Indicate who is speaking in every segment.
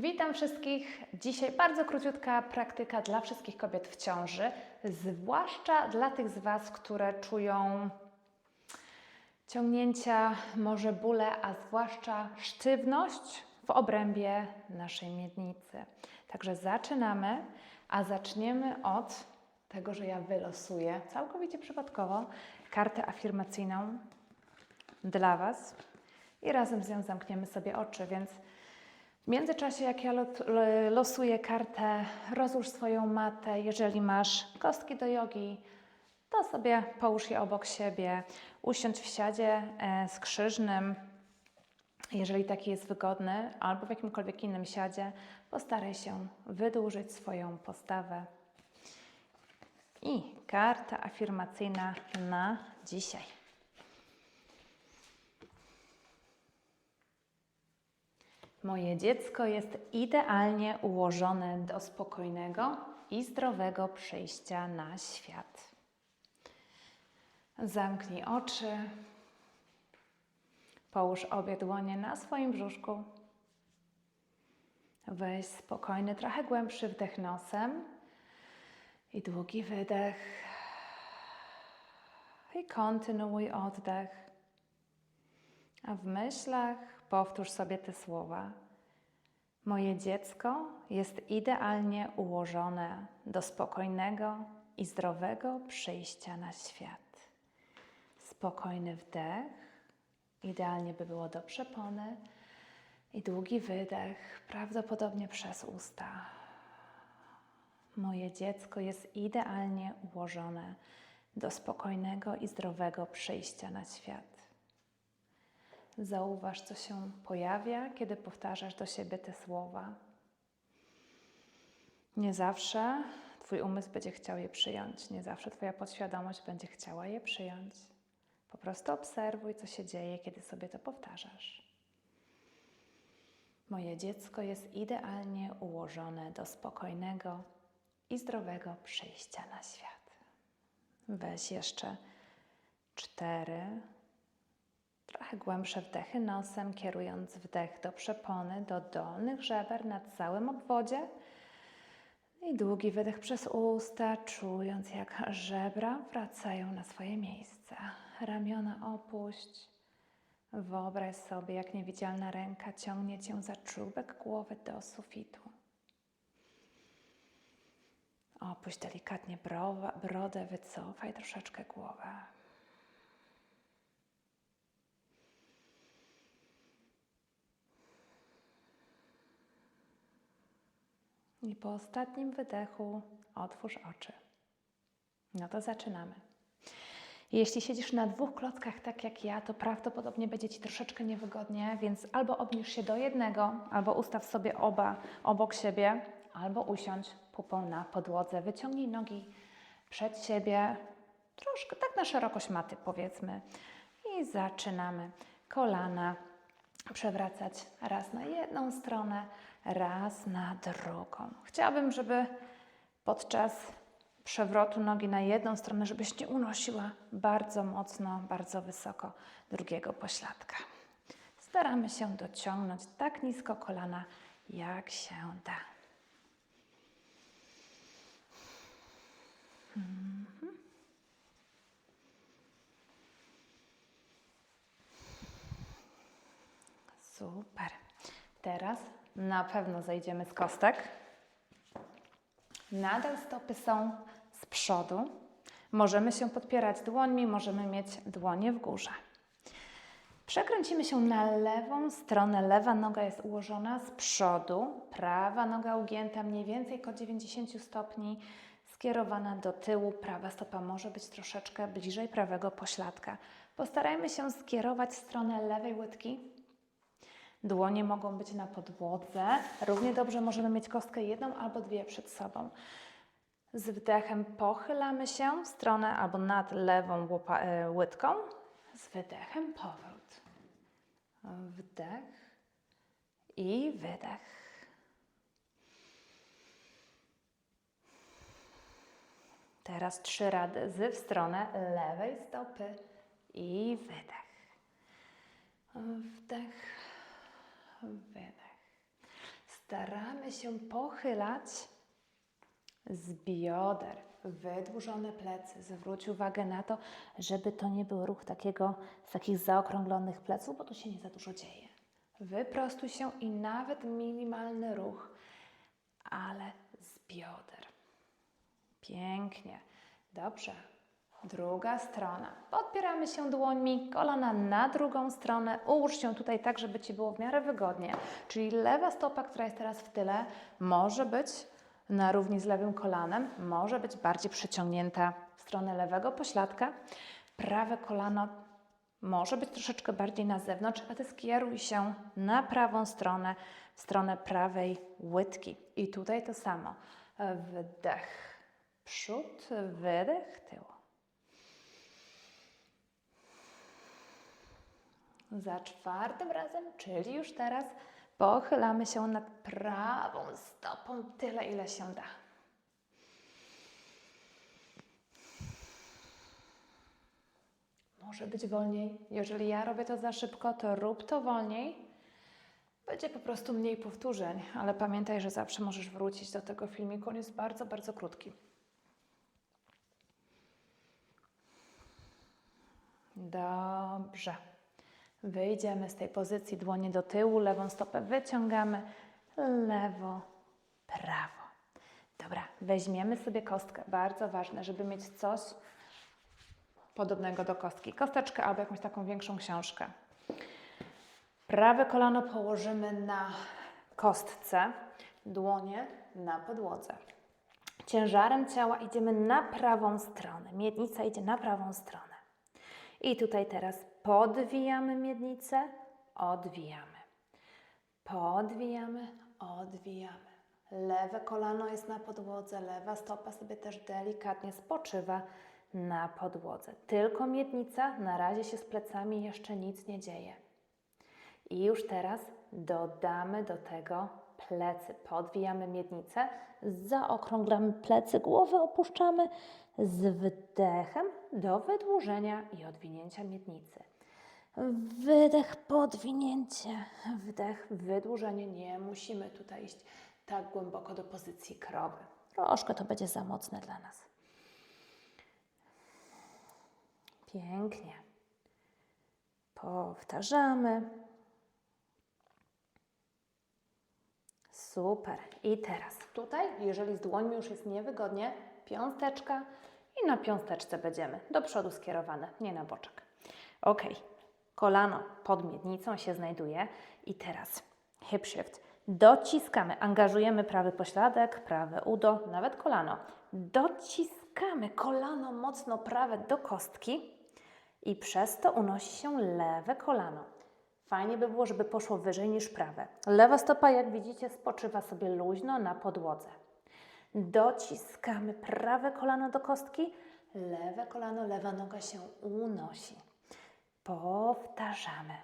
Speaker 1: Witam wszystkich. Dzisiaj bardzo króciutka praktyka dla wszystkich kobiet w ciąży, zwłaszcza dla tych z Was, które czują ciągnięcia, może bóle, a zwłaszcza sztywność w obrębie naszej miednicy. Także zaczynamy, a zaczniemy od tego, że ja wylosuję całkowicie przypadkowo kartę afirmacyjną dla Was i razem z nią zamkniemy sobie oczy, więc w międzyczasie, jak ja losuję kartę, rozłóż swoją matę. Jeżeli masz kostki do jogi, to sobie połóż je obok siebie. Usiądź w siadzie e, skrzyżnym, jeżeli taki jest wygodny, albo w jakimkolwiek innym siadzie. Postaraj się wydłużyć swoją postawę. I karta afirmacyjna na dzisiaj. Moje dziecko jest idealnie ułożone do spokojnego i zdrowego przyjścia na świat. Zamknij oczy. Połóż obie dłonie na swoim brzuszku. Weź spokojny, trochę głębszy wdech nosem i długi wydech. I kontynuuj oddech. A w myślach powtórz sobie te słowa. Moje dziecko jest idealnie ułożone do spokojnego i zdrowego przyjścia na świat. Spokojny wdech, idealnie by było do przepony, i długi wydech, prawdopodobnie przez usta. Moje dziecko jest idealnie ułożone do spokojnego i zdrowego przyjścia na świat. Zauważ, co się pojawia, kiedy powtarzasz do siebie te słowa. Nie zawsze Twój umysł będzie chciał je przyjąć, nie zawsze Twoja podświadomość będzie chciała je przyjąć. Po prostu obserwuj, co się dzieje, kiedy sobie to powtarzasz. Moje dziecko jest idealnie ułożone do spokojnego i zdrowego przyjścia na świat. Weź jeszcze cztery, Trochę głębsze wdechy nosem, kierując wdech do przepony, do dolnych żeber na całym obwodzie. I długi wydech przez usta, czując jak żebra wracają na swoje miejsce. Ramiona opuść. Wyobraź sobie, jak niewidzialna ręka ciągnie cię za czubek głowy do sufitu. Opuść delikatnie brodę, wycofaj troszeczkę głowę. I po ostatnim wydechu otwórz oczy. No to zaczynamy. Jeśli siedzisz na dwóch klockach, tak jak ja, to prawdopodobnie będzie Ci troszeczkę niewygodnie, więc albo obniż się do jednego, albo ustaw sobie oba obok siebie, albo usiądź pupą na podłodze. Wyciągnij nogi przed siebie, troszkę tak na szerokość maty powiedzmy. I zaczynamy. Kolana przewracać raz na jedną stronę, raz na drugą. Chciałabym, żeby podczas przewrotu nogi na jedną stronę, żebyś nie unosiła bardzo mocno, bardzo wysoko drugiego pośladka. Staramy się dociągnąć tak nisko kolana, jak się da. Mhm. Super. Teraz na pewno zejdziemy z kostek. Nadal stopy są z przodu. Możemy się podpierać dłońmi, możemy mieć dłonie w górze. Przekręcimy się na lewą stronę. Lewa noga jest ułożona z przodu, prawa noga ugięta mniej więcej około 90 stopni, skierowana do tyłu. Prawa stopa może być troszeczkę bliżej prawego pośladka. Postarajmy się skierować stronę lewej łydki, Dłonie mogą być na podłodze. Równie dobrze możemy mieć kostkę jedną albo dwie przed sobą. Z wdechem pochylamy się w stronę albo nad lewą e, łydką. Z wydechem powrót. Wdech i wydech. Teraz trzy rady z w stronę lewej stopy i wydech. Wdech wydech. staramy się pochylać z bioder. Wydłużone plecy. Zwróć uwagę na to, żeby to nie był ruch takiego, z takich zaokrąglonych pleców, bo tu się nie za dużo dzieje. Wyprostuj się i nawet minimalny ruch, ale z bioder. Pięknie. Dobrze. Druga strona. Podpieramy się dłońmi, kolana na drugą stronę. Ułóż się tutaj tak, żeby Ci było w miarę wygodnie. Czyli lewa stopa, która jest teraz w tyle, może być na równi z lewym kolanem, może być bardziej przeciągnięta w stronę lewego pośladka. Prawe kolano może być troszeczkę bardziej na zewnątrz, a Ty skieruj się na prawą stronę, w stronę prawej łydki. I tutaj to samo. Wdech, przód, wydech, tył. Za czwartym razem, czyli już teraz, pochylamy się nad prawą stopą tyle, ile się da. Może być wolniej. Jeżeli ja robię to za szybko, to rób to wolniej. Będzie po prostu mniej powtórzeń, ale pamiętaj, że zawsze możesz wrócić do tego filmiku. On jest bardzo, bardzo krótki. Dobrze. Wyjdziemy z tej pozycji dłonie do tyłu, lewą stopę wyciągamy, lewo, prawo. Dobra, weźmiemy sobie kostkę. Bardzo ważne, żeby mieć coś podobnego do kostki. Kosteczkę albo jakąś taką większą książkę. Prawe kolano położymy na kostce, dłonie na podłodze. Ciężarem ciała idziemy na prawą stronę. Miednica idzie na prawą stronę. I tutaj teraz podwijamy miednicę, odwijamy. Podwijamy, odwijamy. Lewe kolano jest na podłodze, lewa stopa sobie też delikatnie spoczywa na podłodze. Tylko miednica, na razie się z plecami jeszcze nic nie dzieje. I już teraz dodamy do tego plecy. Podwijamy miednicę, zaokrąglamy plecy, głowę opuszczamy z wdechem do wydłużenia i odwinięcia miednicy. Wydech, podwinięcie, wdech, wydłużenie. Nie musimy tutaj iść tak głęboko do pozycji krowy. Troszkę to będzie za mocne dla nas. Pięknie. Powtarzamy. Super. I teraz tutaj, jeżeli z dłońmi już jest niewygodnie, piąsteczka i na piąsteczce będziemy do przodu skierowane, nie na boczek. Ok. Kolano pod miednicą się znajduje i teraz hip shift. Dociskamy, angażujemy prawy pośladek, prawe udo, nawet kolano. Dociskamy kolano mocno prawe do kostki i przez to unosi się lewe kolano. Fajnie by było, żeby poszło wyżej niż prawe. Lewa stopa, jak widzicie, spoczywa sobie luźno na podłodze. Dociskamy prawe kolano do kostki, lewe kolano, lewa noga się unosi. Powtarzamy.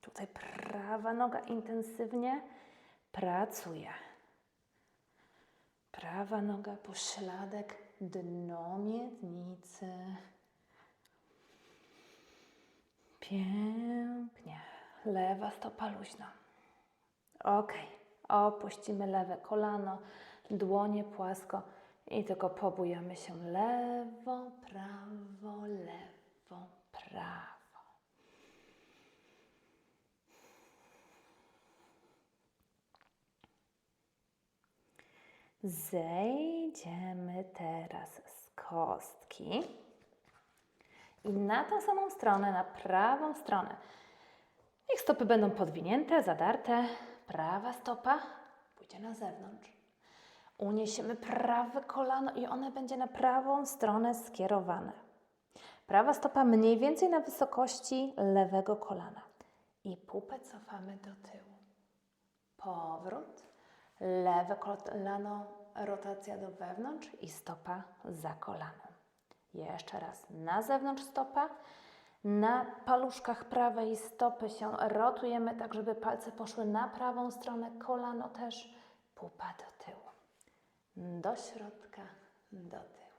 Speaker 1: Tutaj prawa noga intensywnie pracuje. Prawa noga, pośladek, dno miednicy. Pięknie. Lewa stopa luźno. Ok. Opuścimy lewe kolano, dłonie płasko i tylko pobujamy się lewo, prawo, lewo, prawo. Zejdziemy teraz z kostki i na tą samą stronę, na prawą stronę. Niech stopy będą podwinięte, zadarte. Prawa stopa pójdzie na zewnątrz. Uniesiemy prawe kolano i one będzie na prawą stronę skierowane. Prawa stopa mniej więcej na wysokości lewego kolana. I pupę cofamy do tyłu. Powrót. Lewe kolano, rotacja do wewnątrz i stopa za kolano. Jeszcze raz. Na zewnątrz stopa. Na paluszkach prawej stopy się rotujemy tak, żeby palce poszły na prawą stronę, kolano też, pupa do tyłu. Do środka, do tyłu.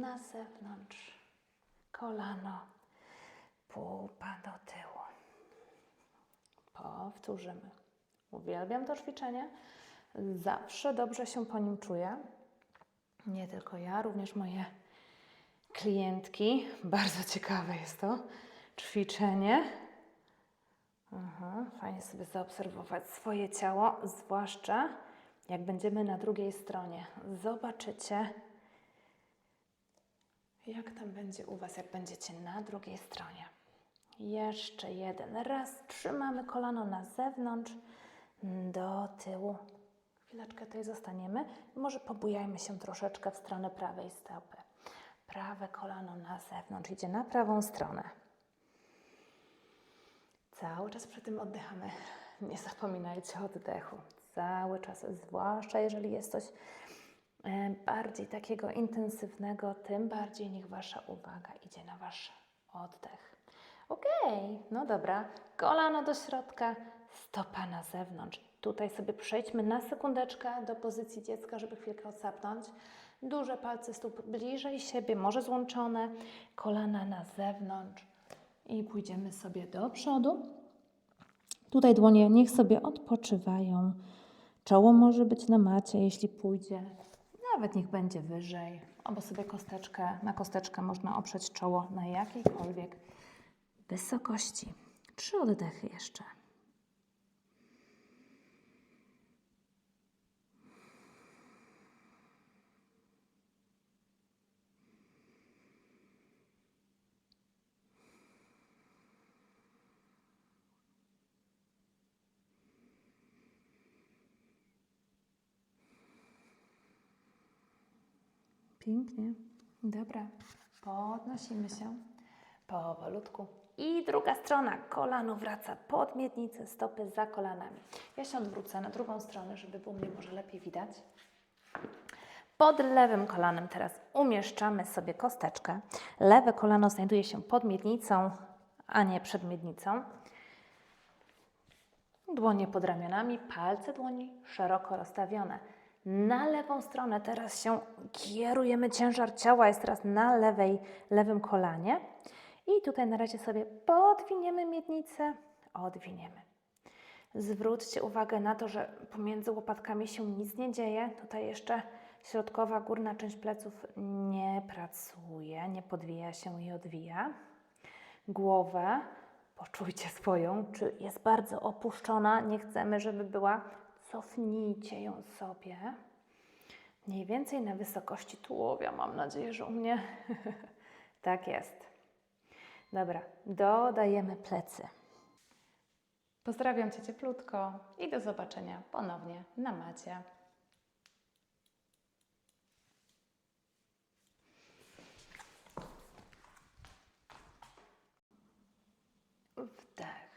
Speaker 1: Na zewnątrz, kolano, pupa do tyłu. Powtórzymy. Uwielbiam to ćwiczenie. Zawsze dobrze się po nim czuję. Nie tylko ja, również moje klientki. Bardzo ciekawe jest to ćwiczenie. Aha, fajnie sobie zaobserwować swoje ciało, zwłaszcza jak będziemy na drugiej stronie. Zobaczycie, jak tam będzie u Was, jak będziecie na drugiej stronie. Jeszcze jeden raz. Trzymamy kolano na zewnątrz, do tyłu. Chwileczkę tutaj zostaniemy. Może pobujajmy się troszeczkę w stronę prawej stopy. Prawe kolano na zewnątrz idzie na prawą stronę. Cały czas przy tym oddychamy. Nie zapominajcie o oddechu. Cały czas, zwłaszcza jeżeli jest coś e, bardziej takiego intensywnego, tym bardziej niech Wasza uwaga idzie na Wasz oddech. Okej, no dobra. Kolano do środka, stopa na zewnątrz. Tutaj sobie przejdźmy na sekundeczkę do pozycji dziecka, żeby chwilkę odsapnąć. Duże palce stóp bliżej siebie, może złączone, kolana na zewnątrz i pójdziemy sobie do przodu. Tutaj dłonie niech sobie odpoczywają. Czoło może być na macie, jeśli pójdzie. Nawet niech będzie wyżej. Albo sobie kosteczkę, na kosteczkę można oprzeć czoło na jakiejkolwiek wysokości. Trzy oddechy jeszcze. Pięknie. Dobra. Podnosimy się powolutku. I druga strona. Kolano wraca pod miednicę, stopy za kolanami. Ja się odwrócę na drugą stronę, żeby było mnie może lepiej widać. Pod lewym kolanem teraz umieszczamy sobie kosteczkę. Lewe kolano znajduje się pod miednicą, a nie przed miednicą. Dłonie pod ramionami, palce dłoni szeroko rozstawione. Na lewą stronę teraz się kierujemy, ciężar ciała jest teraz na lewej, lewym kolanie. I tutaj na razie sobie podwiniemy miednicę, odwiniemy. Zwróćcie uwagę na to, że pomiędzy łopatkami się nic nie dzieje. Tutaj jeszcze środkowa, górna część pleców nie pracuje, nie podwija się i odwija. Głowę poczujcie swoją, czy jest bardzo opuszczona. Nie chcemy, żeby była. Cofnijcie ją sobie. Mniej więcej na wysokości tułowia. Mam nadzieję, że u mnie tak jest. Dobra, dodajemy plecy. Pozdrawiam Cię cieplutko i do zobaczenia ponownie na macie. Wdech,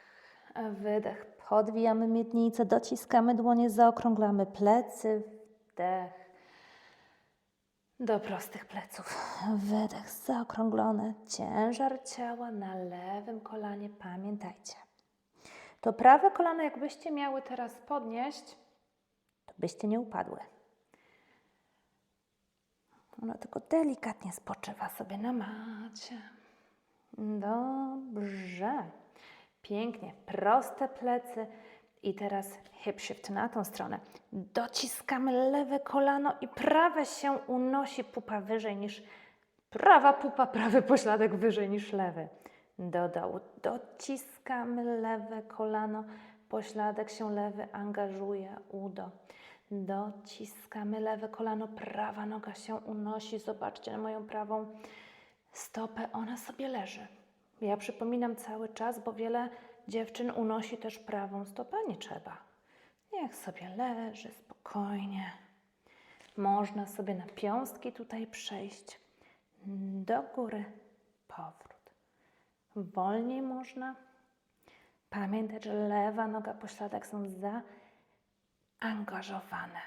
Speaker 1: wydech. Podwijamy miednicę, dociskamy dłonie, zaokrąglamy plecy. Wdech. Do prostych pleców. Wydech, zaokrąglone. Ciężar ciała na lewym kolanie. Pamiętajcie. To prawe kolano, jakbyście miały teraz podnieść, to byście nie upadły. Ono tylko delikatnie spoczywa sobie na macie. Dobrze. Pięknie. Proste plecy. I teraz hip shift na tą stronę. Dociskamy lewe kolano i prawe się unosi pupa wyżej niż prawa pupa, prawy pośladek wyżej niż lewy. Do dołu. Dociskamy lewe kolano, pośladek się lewy angażuje, udo. Dociskamy lewe kolano, prawa noga się unosi. Zobaczcie na moją prawą stopę, ona sobie leży. Ja przypominam cały czas, bo wiele dziewczyn unosi też prawą stopę, nie trzeba. Niech sobie leży spokojnie. Można sobie na piąstki tutaj przejść. Do góry, powrót. Wolniej można. Pamiętać, że lewa noga, pośladek są zaangażowane.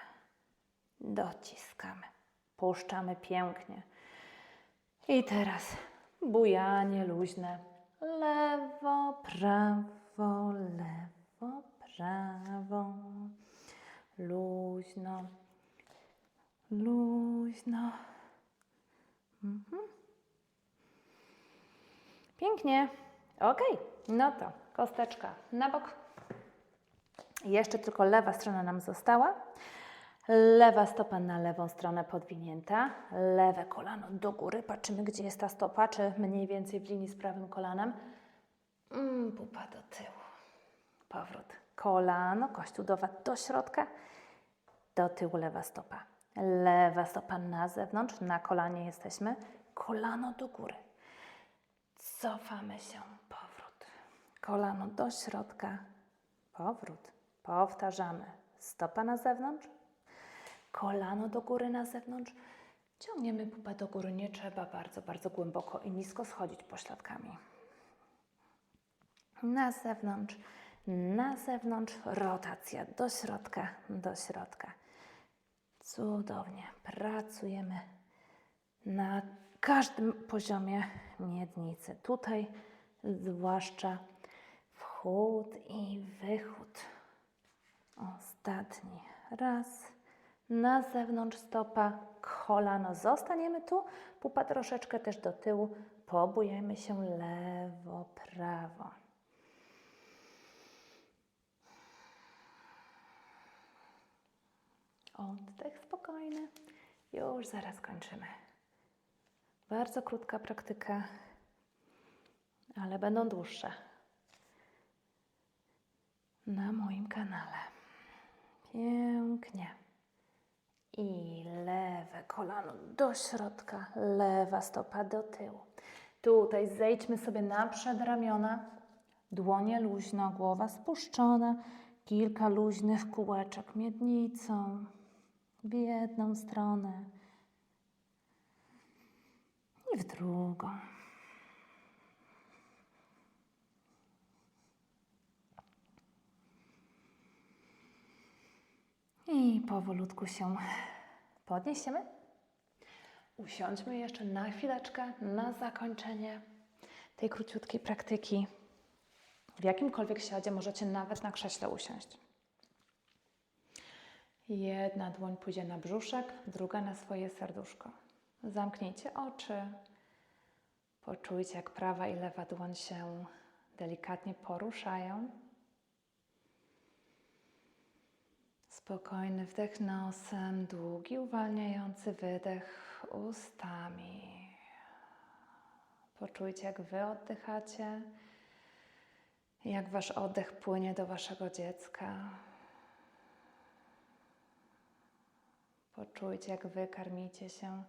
Speaker 1: Dociskamy. Puszczamy pięknie. I teraz bujanie luźne. Lewo, prawo, lewo, prawo. Luźno, luźno. Mhm. Pięknie. Ok, no to kosteczka na bok. Jeszcze tylko lewa strona nam została. Lewa stopa na lewą stronę podwinięta, lewe kolano do góry. Patrzymy, gdzie jest ta stopa, czy mniej więcej w linii z prawym kolanem. Mm, pupa do tyłu. Powrót. Kolano, kość udowa do środka, do tyłu lewa stopa. Lewa stopa na zewnątrz, na kolanie jesteśmy. Kolano do góry. Cofamy się, powrót. Kolano do środka, powrót. Powtarzamy. Stopa na zewnątrz, kolano do góry na zewnątrz. Ciągniemy pupę do góry, nie trzeba bardzo, bardzo głęboko i nisko schodzić pośladkami. Na zewnątrz, na zewnątrz, rotacja do środka, do środka. Cudownie, pracujemy na każdym poziomie miednicy. Tutaj zwłaszcza wchód i wychód. Ostatni raz. Na zewnątrz stopa, kolano. Zostaniemy tu, pupa troszeczkę też do tyłu. Pobujemy się lewo, prawo. Oddech spokojny. Już zaraz kończymy. Bardzo krótka praktyka, ale będą dłuższe. Na moim kanale. Pięknie. I lewe kolano do środka, lewa stopa do tyłu. Tutaj zejdźmy sobie na przedramiona, dłonie luźno, głowa spuszczona, kilka luźnych kółeczek miednicą w jedną stronę i w drugą. I powolutku się podniesiemy. Usiądźmy jeszcze na chwileczkę na zakończenie tej króciutkiej praktyki. W jakimkolwiek siadzie możecie nawet na krześle usiąść. Jedna dłoń pójdzie na brzuszek, druga na swoje serduszko. Zamknijcie oczy. Poczujcie, jak prawa i lewa dłoń się delikatnie poruszają. Spokojny wdech nosem, długi, uwalniający wydech ustami. Poczujcie, jak wy oddychacie, jak wasz oddech płynie do waszego dziecka. Poczujcie, jak wy karmicie się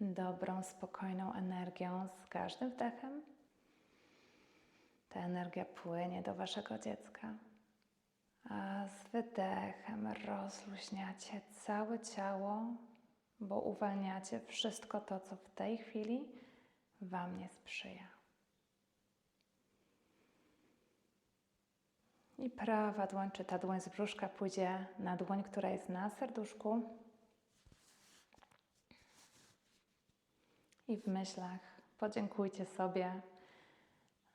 Speaker 1: dobrą, spokojną energią z każdym wdechem. Ta energia płynie do waszego dziecka. A z wydechem rozluźniacie całe ciało, bo uwalniacie wszystko to, co w tej chwili Wam nie sprzyja. I prawa dłoń, czy ta dłoń z brzuszka pójdzie na dłoń, która jest na serduszku. I w myślach podziękujcie sobie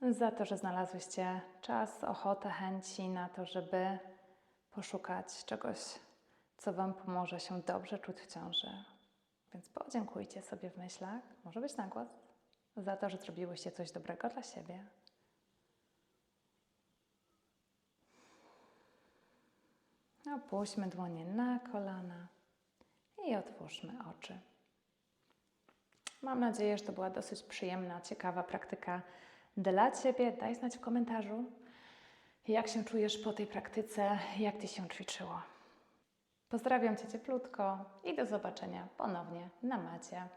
Speaker 1: za to, że znalazłyście czas, ochotę, chęci na to, żeby poszukać czegoś, co Wam pomoże się dobrze czuć w ciąży. Więc podziękujcie sobie w myślach, może być na głos, za to, że zrobiłyście coś dobrego dla siebie. Opuśćmy dłonie na kolana i otwórzmy oczy. Mam nadzieję, że to była dosyć przyjemna, ciekawa praktyka dla Ciebie. Daj znać w komentarzu, jak się czujesz po tej praktyce, jak Ci się ćwiczyło. Pozdrawiam Cię cieplutko i do zobaczenia ponownie na macie.